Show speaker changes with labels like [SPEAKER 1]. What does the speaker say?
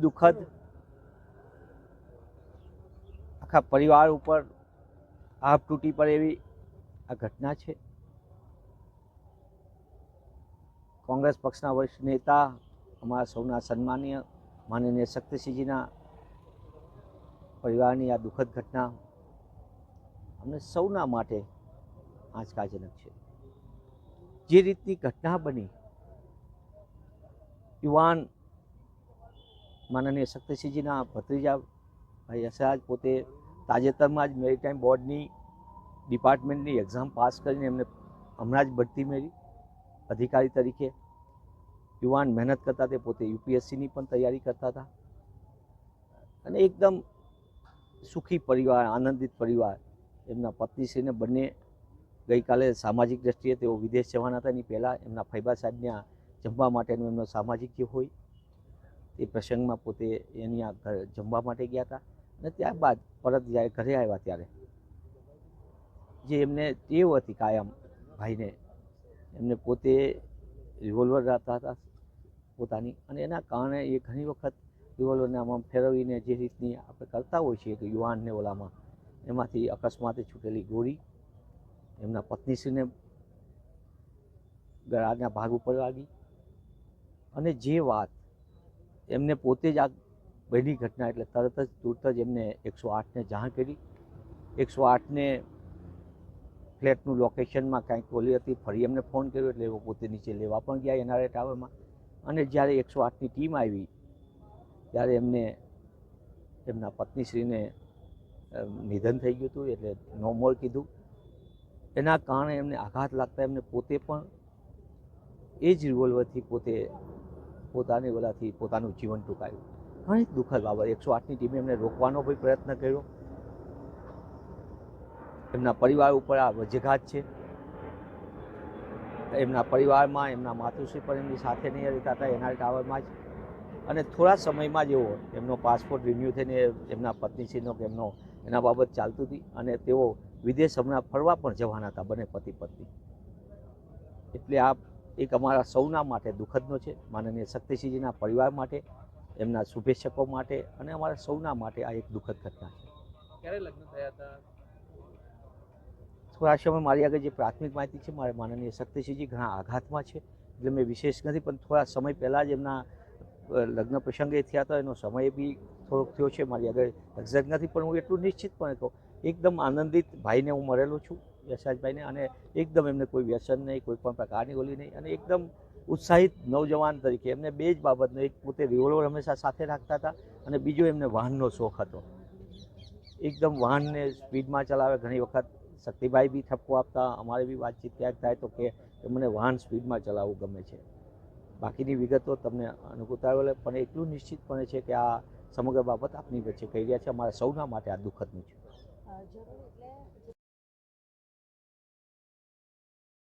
[SPEAKER 1] દુઃખદ આખા પરિવાર ઉપર આપ તૂટી પડે એવી આ ઘટના છે. કોંગ્રેસ પક્ષના વરિષ્ઠ નેતા, અમારા સૌના સન્માનીય માનનીય શક્તિસિંહજીના પરિવારની આ દુઃખદ ઘટના અમને સૌના માટે આંચકાજનક છે. જે રીતની ઘટના બની, યુવાન માનનીય શક્તિસિંહજીના ભત્રીજા ભાઈ હસરાજ પોતે તાજેતરમાં જ મેરીટાઈમ બોર્ડની ડિપાર્ટમેન્ટની એક્ઝામ પાસ કરીને એમને હમણાં જ બઢતી મેળવી. અધિકારી તરીકે યુવાન મહેનત કરતા તે પોતે યુપીએસસીની પણ તૈયારી કરતા હતા. અને એકદમ સુખી પરિવાર, આનંદિત પરિવાર. એમના પત્નીશ્રીને બંને ગઈકાલે સામાજિક દ્રષ્ટિએ તેઓ વિદેશ જવાના હતા. એની પહેલાં એમના ફૈબા સાહેબને જમવા માટેનું એમનો સામાજિક જે હોય એ પ્રસંગમાં પોતે એની આ ઘરે જમવા માટે ગયા હતા અને ત્યારબાદ પરત જ્યારે ઘરે આવ્યા ત્યારે જે એમને ટેવ હતી કાયમ ભાઈને, એમને પોતે રિવોલ્વર રાખતા હતા પોતાની અને એના કારણે એ ઘણી વખત રિવોલ્વરને આમાં ફેરવીને જે રીતની આપણે કરતા હોઈએ છીએ કે યુવાનને ઓલામાં, એમાંથી અકસ્માતે છૂટેલી ગોળી, એમના પત્નીશ્રીને ગળાના ભાગ ઉપર લાગી અને જે વાત એમને પોતે જ આ બની ઘટના એટલે તરત જ તુરત જ એમને એકસો આઠને જાણ કરી. એકસો આઠને ફ્લેટનું લોકેશનમાં કાંઈક ઓલી હતી, ફરી એમને ફોન કર્યો એટલે એવો પોતે નીચે લેવા પણ ગયા એનઆરએ ટાવરમાં. અને જ્યારે એકસો આઠની ટીમ આવી, ત્યારે એમને એમના પત્નીશ્રીને નિધન થઈ ગયું હતું એટલે નો મોર કીધું. એના કારણે એમને આઘાત લાગતા એમને પોતે પણ એ જ રિવોલ્વરથી પોતે પોતાની ઓલાથી પોતાનું જીવન ટૂંકાયું. ઘણી દુઃખદ બાબત. એકસો આઠની ટીમે એમને રોકવાનો પણ પ્રયત્ન કર્યો. એમના પરિવાર ઉપર આ વજઘાત છે. એમના પરિવારમાં એમના માતુશ્રી પણ એમની સાથે નહીં રહેતા હતા, એના ટાવરમાં જ. અને થોડા સમયમાં જ એવો એમનો પાસપોર્ટ રિન્યૂ થઈને એમના પત્નીશ્રીનો કે એમનો એના બાબત ચાલતું હતી અને તેઓ વિદેશ હમણાં ફરવા પણ જવાના હતા, બંને પતિ પત્ની એટલે આ એક અમારા સૌના માટે દુઃખદનો છે માનનીય શક્તિસિંહજીના પરિવાર માટે એમના શુભેચ્છકો માટે અને અમારા સૌના માટે આ એક દુઃખદ ઘટના છે.
[SPEAKER 2] ક્યારે લગ્ન થયા હતા?
[SPEAKER 1] થોડા સમય મારી આગળ જે પ્રાથમિક માહિતી છે મારે માનનીય શક્તિસિંહજી ઘણા આઘાતમાં છે એટલે મેં વિશેષ નથી પણ થોડા સમય પહેલાં જ એમના લગ્ન પ્રસંગે થયા હતા એનો સમય બી થોડોક થયો છે મારી આગળ એક્ઝેક્ટ નથી પણ હું એટલું નિશ્ચિતપણે કહું એકદમ આનંદિત ભાઈને હું મળેલો છું. યશરાજભાઈને અને એકદમ એમને કોઈ વ્યસન નહીં, કોઈ પણ પ્રકારની ઓલી નહીં અને એકદમ ઉત્સાહિત નવજવાન તરીકે એમને બે જ બાબતનો એક પોતે રિવોલ્વર હંમેશા સાથે રાખતા હતા અને બીજો એમને વાહનનો શોખ હતો. એકદમ વાહનને સ્પીડમાં ચલાવે, ઘણી વખત શક્તિભાઈ બી ઠપકો આપતા, અમારે બી વાતચીત ક્યાંક થાય તો કે મને વાહન સ્પીડમાં ચલાવવું ગમે છે. બાકીની વિગતો તમને અનુકૂળતા આવે પણ એટલું નિશ્ચિતપણે છે કે આ સમગ્ર બાબત આપની વચ્ચે કહી રહ્યા છે. અમારા સૌના માટે આ દુઃખદનું છે